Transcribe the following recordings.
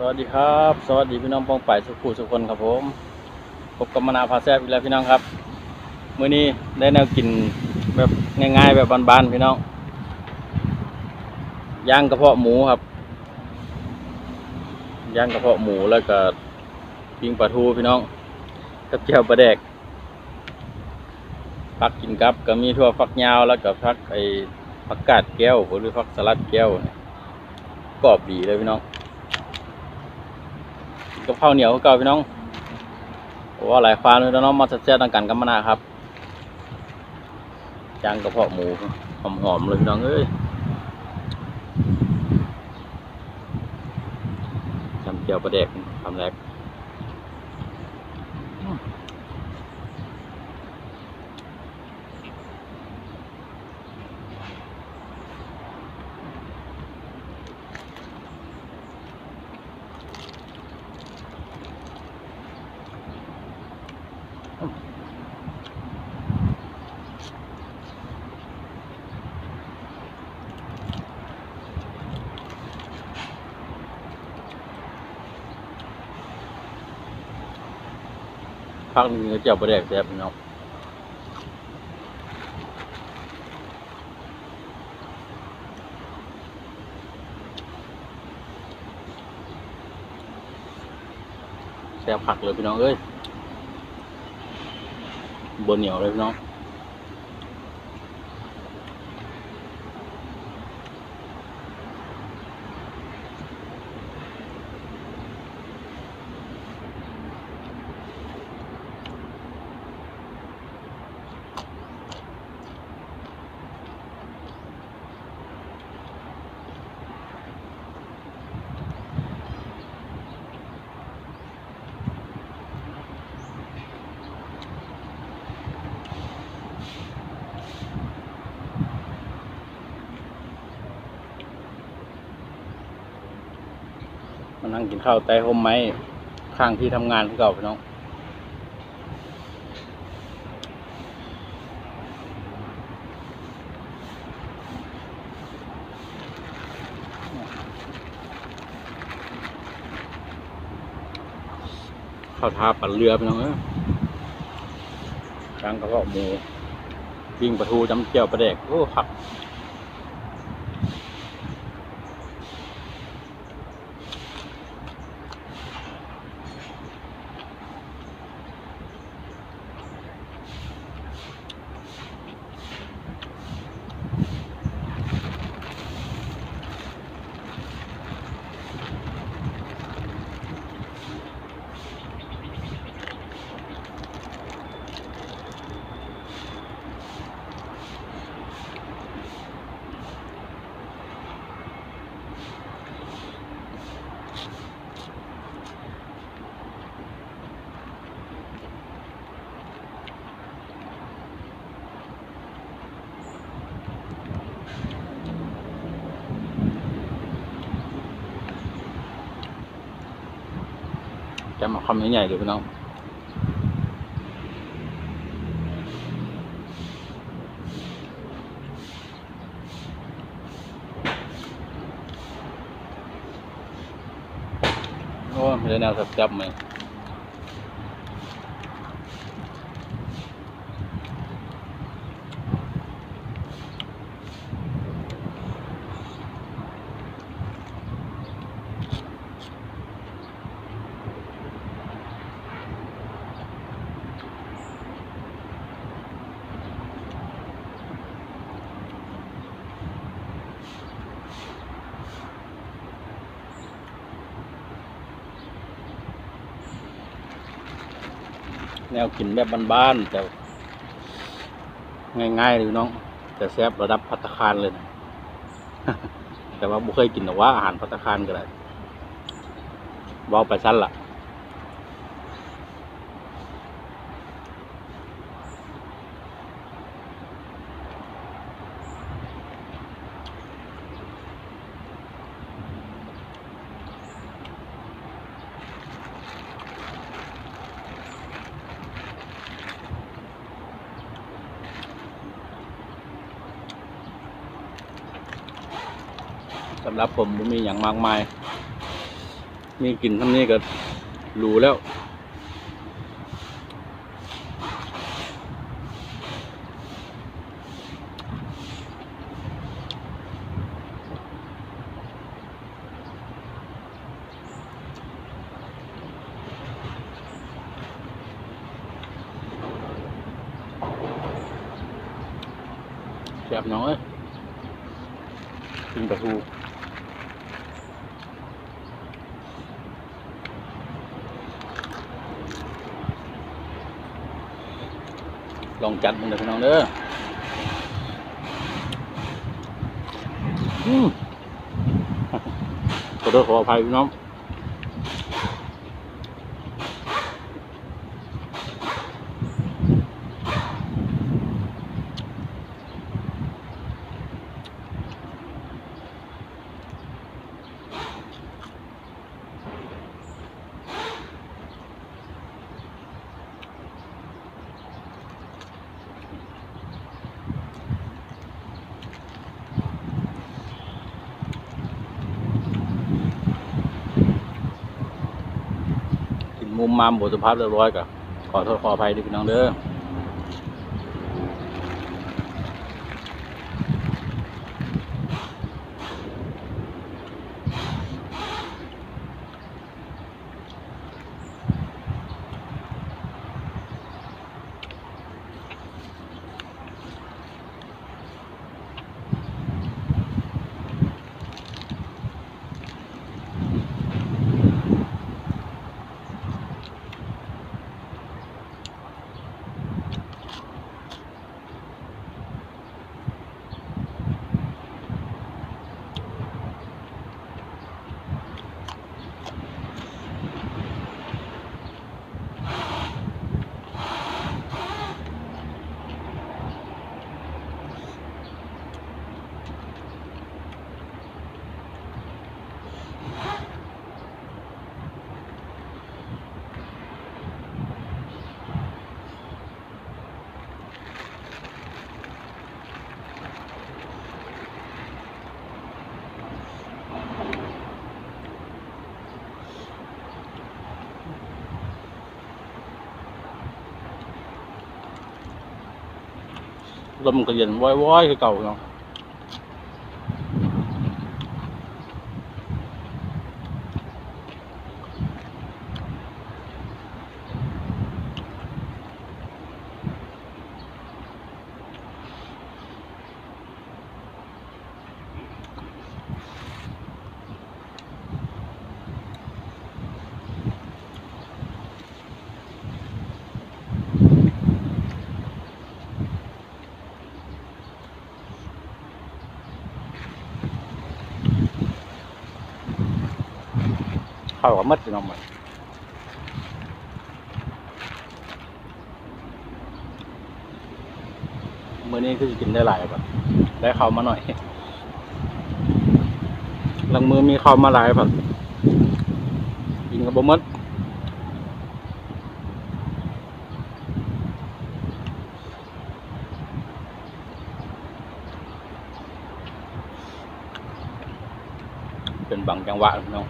สวัสดีครับ สวัสดีพี่น้องปองไปายสุขุสุขคนครับผมพบกับมนาพาแซ่บอีกแล้วพี่น้องครับมื้อนี้ได้แนวกินแบบง่ายๆแบบบานๆพี่น้องย่างกระเพาะหมูครับย่างกระเพาะหมูแล้วก็ปิ้งปลาทูพี่น้องกับเจียวปลาแดกผักกินกับก็มีทั่วฟักยาวแล้วก็ผักไอ้ผักกาดแก้วหรือผักสลัดแก้วกรอบดีเลยพี่น้อง กับข้าวเหนียวเก่าพี่น้องว่าหลายฟ้าเลยน้องมาแซ่บต่างกันกันมานาครับจางกระเพาะหมูหอมๆเลยพี่น้องเอ้ยจำเจียวปลาแดกทำแรก พักหนึงก็เจียวปลาแดกแซ่บพี่น้องแซ่บผักเลยพี่น้องเอ้ยบนเหนียวเลยพี่น้อง นั่งกินข้าวใต้ร่มไม้ข้างที่ทำงานที่เก่าพี่น้องข้าวทาปั่นเรือพี่น้องเอ้ยช้างกระเพาะหมูปิ้งปลาทูจำเจียวปลาแดกโอ้ผัก จะมาคำใหญ่ๆเลยพี่น้องโอ้ไม่ได้แนวแซ่บๆไหม แนวกินแบบบ้านๆแต่ ง่ายๆเลยน้อง แต่แซ่บระดับพัตตาคารเลยนะแต่ว่าบุเคยกินแต่ว่าอาหารพัตตาคารก็ได้เว้าไปสั้นล่ะ สำหรับผมบ่มีอย่างมากมายมีกลิ่นทำนี้ก็รู้แล้ว แซ่บน้อยกินปลาทู ลองจัดมันเด้อพี่น้องเด้ออืมขอโทษขออภัยพี่น้อง มุมมามบทสุภาพเรียบร้อยกับขอโทษขออภัยด้วยพี่น้องเด้อ ลมก็เย็นว้อยๆคือเก่าเนาะ เข้ากับมัดพี่น้องมันมื้อนี้คือกินได้หลายแบบได้ข้าวมาหน่อยหลังมือมีข้าวมาหลายแบบกินกับบ่หมดเป็นบางจังหวะน้อง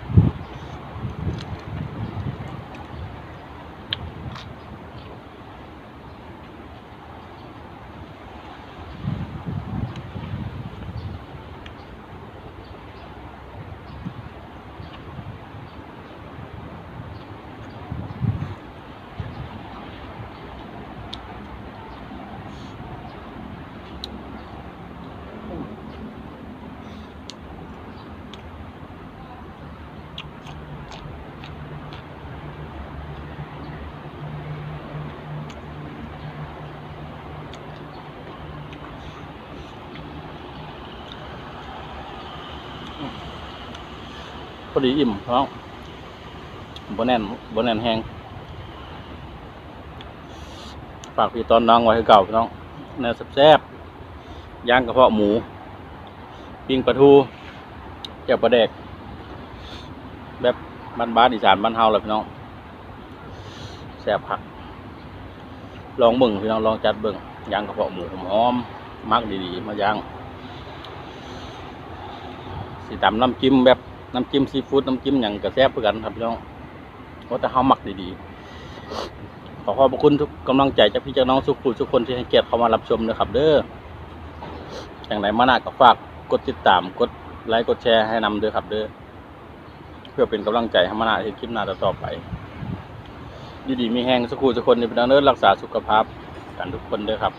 อดีอิ่มน้องบ่แน่นบ่แน่นแห้งฝากพี่ตอนน้องไว้ให้เก่าพี่น้องเนื้อแซ่บย่างกระเพาะหมู ปิ้งปลาทูเจียวปลาแดก แบบบ้านๆอีสานบ้านเฮาเลยพี่น้องแซ่บผัก ลองเบิ่งพี่น้องลองจัดเบิ่งย่างกระเพาะหมูหอมมักดีๆ มาย่างสีตำน้ำจิ้มแบบ น้ำจิ้มซีฟู้ดน้ำจิ้มอย่างกระแซบเพื่อกันครับพี่น้องเพราะแต่เฮาหมักดีๆ ขอขอบคุณทุกกำลังใจจากพี่จากน้องทุกผู้ทุกคนที่ให้เกียรติเข้ามารับชมนะครับ เด้ออย่างไรมาหนาก็ฝากกดติดตามกดไลค์กดแชร์ให้นำด้วยครับ เด้อเพื่อเป็นกำลังใจให้มาหนาที่คลิปหน้าต่อไปอยี่ดีมีแห้งสักครู่สักคนในพี่น้องเด้อรักษาสุขภาพกันทุกคนเด้อครับ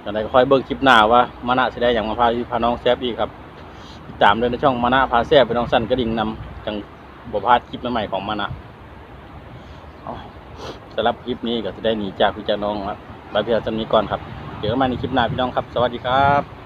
อย่างไรก็คอยเบิ่งคลิปหน้าว่ามานาจะได้อย่างมาพาพี่พาน้องแซบอีกครับ ติดตามด้วยในช่องมานะพาแซ่บไปน้องสั้นกระดิ่งนำจังบพลาดคลิปใหม่ๆของมานะเอาสำหรับคลิปนี้ก็จะได้หนีจากพี่จาน้องครับบายเพียรจำนี้ก่อนครับ เดี๋ยวมาในคลิปหน้าพี่น้องครับ สวัสดีครับ